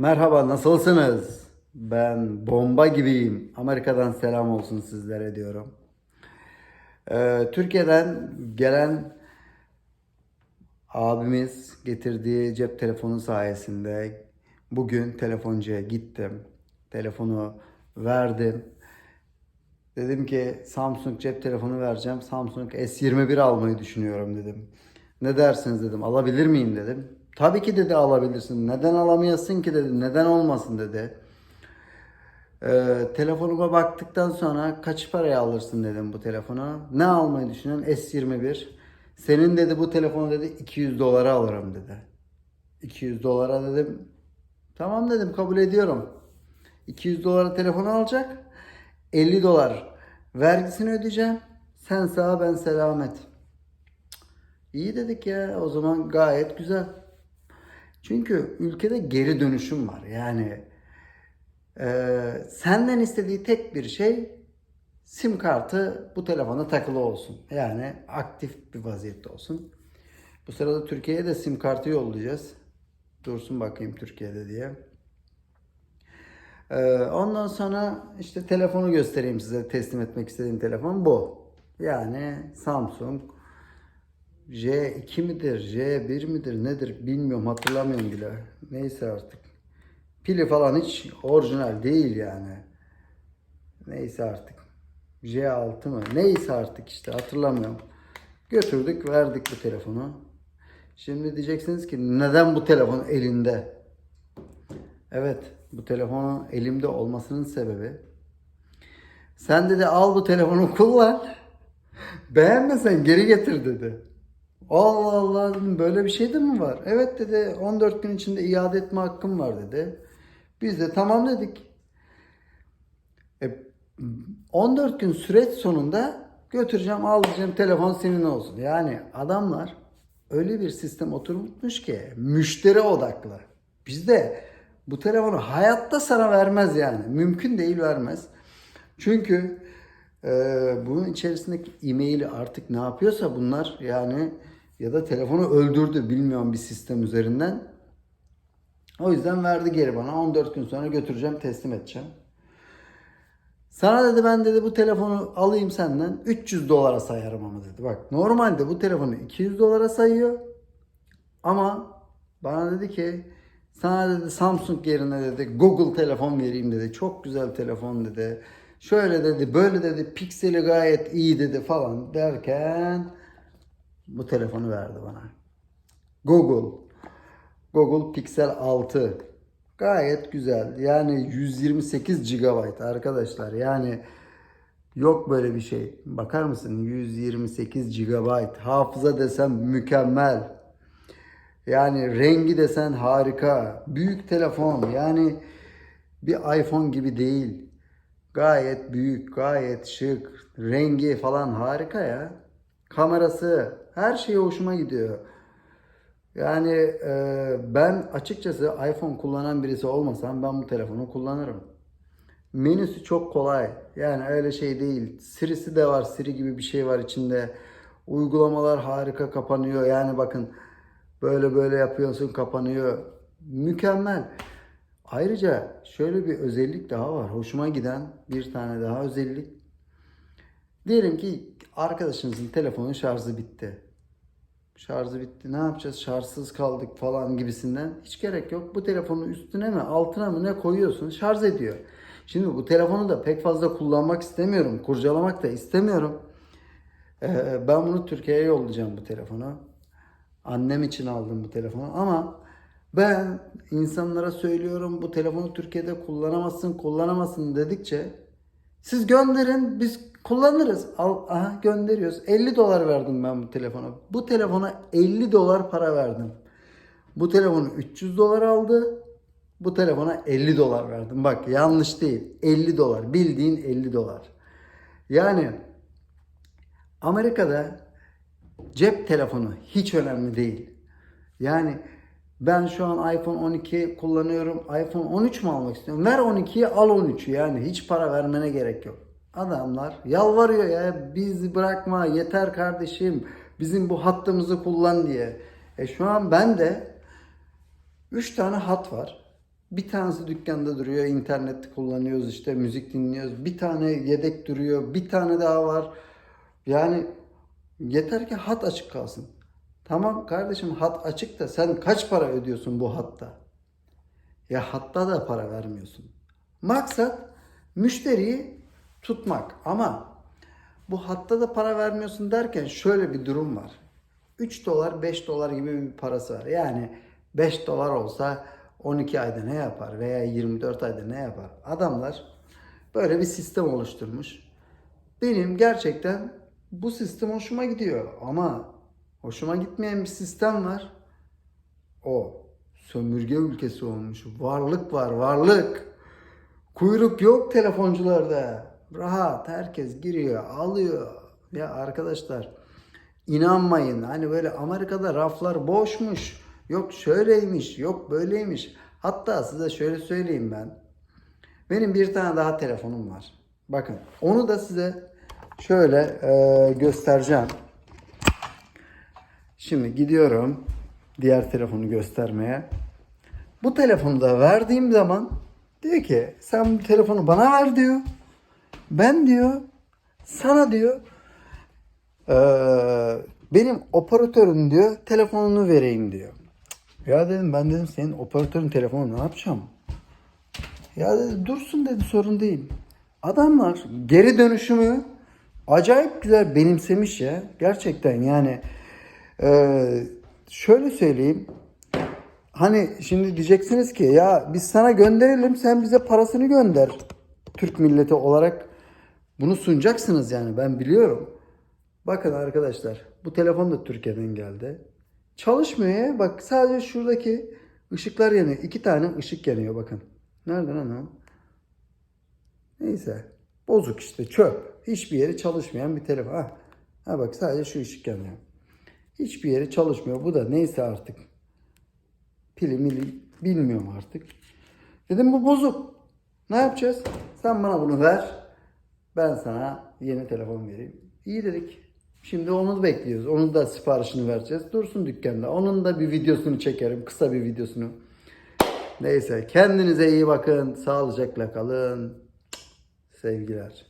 Merhaba, nasılsınız? Ben bomba gibiyim. Amerika'dan selam olsun sizlere diyorum. Ee, Türkiye'den gelen abimiz getirdiği cep telefonu sayesinde bugün telefoncuya gittim. Telefonu verdim. Dedim ki Samsung cep telefonu vereceğim. Samsung S21 almayı düşünüyorum dedim. Ne dersiniz dedim. Alabilir miyim dedim. Tabii ki dedi alabilirsin. Neden alamıyorsun ki dedi. Neden olmasın dedi. Ee, telefonuma baktıktan sonra kaç paraya alırsın dedim bu telefonu. Ne almayı düşünüyorsun? S21. Senin dedi bu telefonu dedi 200 dolara alırım dedi. 200 dolara dedim. Tamam dedim kabul ediyorum. 200 dolara telefonu alacak. 50 dolar vergisini ödeyeceğim. Sen sağ ben selamet. İyi dedik ya o zaman gayet güzel. Çünkü ülkede geri dönüşüm var. Yani ee, senden istediği tek bir şey sim kartı bu telefona takılı olsun. Yani aktif bir vaziyette olsun. Bu sırada Türkiye'ye de sim kartı yollayacağız. Dursun bakayım Türkiye'de diye. Ee, ondan sonra işte telefonu göstereyim size. Teslim etmek istediğim telefon bu. Yani Samsung J2 midir, J1 midir nedir bilmiyorum hatırlamıyorum bile. Neyse artık. Pili falan hiç orijinal değil yani. Neyse artık. J6 mı? Neyse artık işte hatırlamıyorum. Götürdük verdik bu telefonu. Şimdi diyeceksiniz ki neden bu telefon elinde? Evet bu telefonun elimde olmasının sebebi. Sen dedi al bu telefonu kullan. Beğenmesen geri getir dedi. Allah Allah dedim böyle bir şey de mi var? Evet dedi 14 gün içinde iade etme hakkım var dedi. Biz de tamam dedik. E, 14 gün süreç sonunda götüreceğim alacağım telefon senin olsun. Yani adamlar öyle bir sistem oturmuş ki müşteri odaklı. Bizde bu telefonu hayatta sana vermez yani. Mümkün değil vermez. Çünkü e, bunun içerisindeki e-maili artık ne yapıyorsa bunlar yani ya da telefonu öldürdü bilmiyorum bir sistem üzerinden. O yüzden verdi geri bana. 14 gün sonra götüreceğim teslim edeceğim. Sana dedi ben dedi bu telefonu alayım senden 300 dolara sayarım ama dedi. Bak normalde bu telefonu 200 dolara sayıyor. Ama bana dedi ki sana dedi Samsung yerine dedi Google telefon vereyim dedi. Çok güzel telefon dedi. Şöyle dedi böyle dedi pikseli gayet iyi dedi falan derken bu telefonu verdi bana. Google. Google Pixel 6. Gayet güzel. Yani 128 GB arkadaşlar. Yani yok böyle bir şey. Bakar mısın? 128 GB. Hafıza desem mükemmel. Yani rengi desen harika. Büyük telefon. Yani bir iPhone gibi değil. Gayet büyük, gayet şık. Rengi falan harika ya. Kamerası, her şey hoşuma gidiyor. Yani e, ben açıkçası iPhone kullanan birisi olmasam ben bu telefonu kullanırım. Menüsü çok kolay. Yani öyle şey değil. Siri'si de var. Siri gibi bir şey var içinde. Uygulamalar harika kapanıyor. Yani bakın böyle böyle yapıyorsun kapanıyor. Mükemmel. Ayrıca şöyle bir özellik daha var. Hoşuma giden bir tane daha özellik. Diyelim ki arkadaşınızın telefonun şarjı bitti. Şarjı bitti. Ne yapacağız? Şarjsız kaldık falan gibisinden. Hiç gerek yok. Bu telefonu üstüne mi altına mı ne koyuyorsun? Şarj ediyor. Şimdi bu telefonu da pek fazla kullanmak istemiyorum. Kurcalamak da istemiyorum. Ee, ben bunu Türkiye'ye yollayacağım bu telefonu. Annem için aldım bu telefonu ama ben insanlara söylüyorum bu telefonu Türkiye'de kullanamazsın, kullanamazsın dedikçe siz gönderin biz kullanırız. Al, aha gönderiyoruz. 50 dolar verdim ben bu telefona. Bu telefona 50 dolar para verdim. Bu telefonu 300 dolar aldı. Bu telefona 50 dolar verdim. Bak yanlış değil. 50 dolar. Bildiğin 50 dolar. Yani Amerika'da cep telefonu hiç önemli değil. Yani ben şu an iPhone 12 kullanıyorum. iPhone 13 mu almak istiyorum? Ver 12'yi al 13'ü yani hiç para vermene gerek yok. Adamlar yalvarıyor ya bizi bırakma yeter kardeşim bizim bu hattımızı kullan diye. E şu an bende 3 tane hat var. Bir tanesi dükkanda duruyor, internet kullanıyoruz işte, müzik dinliyoruz. Bir tane yedek duruyor, bir tane daha var. Yani yeter ki hat açık kalsın. Tamam kardeşim hat açık da sen kaç para ödüyorsun bu hatta? Ya hatta da para vermiyorsun. Maksat müşteriyi tutmak ama bu hatta da para vermiyorsun derken şöyle bir durum var. 3 dolar 5 dolar gibi bir parası var. Yani 5 dolar olsa 12 ayda ne yapar veya 24 ayda ne yapar? Adamlar böyle bir sistem oluşturmuş. Benim gerçekten bu sistem hoşuma gidiyor ama hoşuma gitmeyen bir sistem var. O sömürge ülkesi olmuş. Varlık var, varlık. Kuyruk yok telefoncularda. Rahat herkes giriyor, alıyor. Ya arkadaşlar inanmayın. Hani böyle Amerika'da raflar boşmuş. Yok şöyleymiş, yok böyleymiş. Hatta size şöyle söyleyeyim ben. Benim bir tane daha telefonum var. Bakın onu da size şöyle e, göstereceğim. Şimdi gidiyorum diğer telefonu göstermeye. Bu telefonu da verdiğim zaman diyor ki sen bu telefonu bana ver diyor. Ben diyor sana diyor eee, benim operatörün diyor telefonunu vereyim diyor. Ya dedim ben dedim senin operatörün telefonu ne yapacağım? Ya dedi dursun dedi sorun değil. Adamlar geri dönüşümü acayip güzel benimsemiş ya. Gerçekten yani eee, şöyle söyleyeyim. Hani şimdi diyeceksiniz ki ya biz sana gönderelim sen bize parasını gönder. Türk milleti olarak bunu sunacaksınız yani ben biliyorum. Bakın arkadaşlar bu telefon da Türkiye'den geldi. Çalışmıyor ya. Bak sadece şuradaki ışıklar yanıyor. İki tane ışık yanıyor bakın. Nereden o? Neyse. Bozuk işte çöp. Hiçbir yeri çalışmayan bir telefon. Ha. ha bak sadece şu ışık yanıyor. Hiçbir yeri çalışmıyor. Bu da neyse artık. Pili mili bilmiyorum artık. Dedim bu bozuk. Ne yapacağız? Sen bana bunu ver. Ben sana yeni telefon vereyim. İyi dedik. Şimdi onu bekliyoruz. Onun da siparişini vereceğiz. Dursun dükkanda. Onun da bir videosunu çekerim. Kısa bir videosunu. Neyse kendinize iyi bakın. Sağlıcakla kalın. Sevgiler.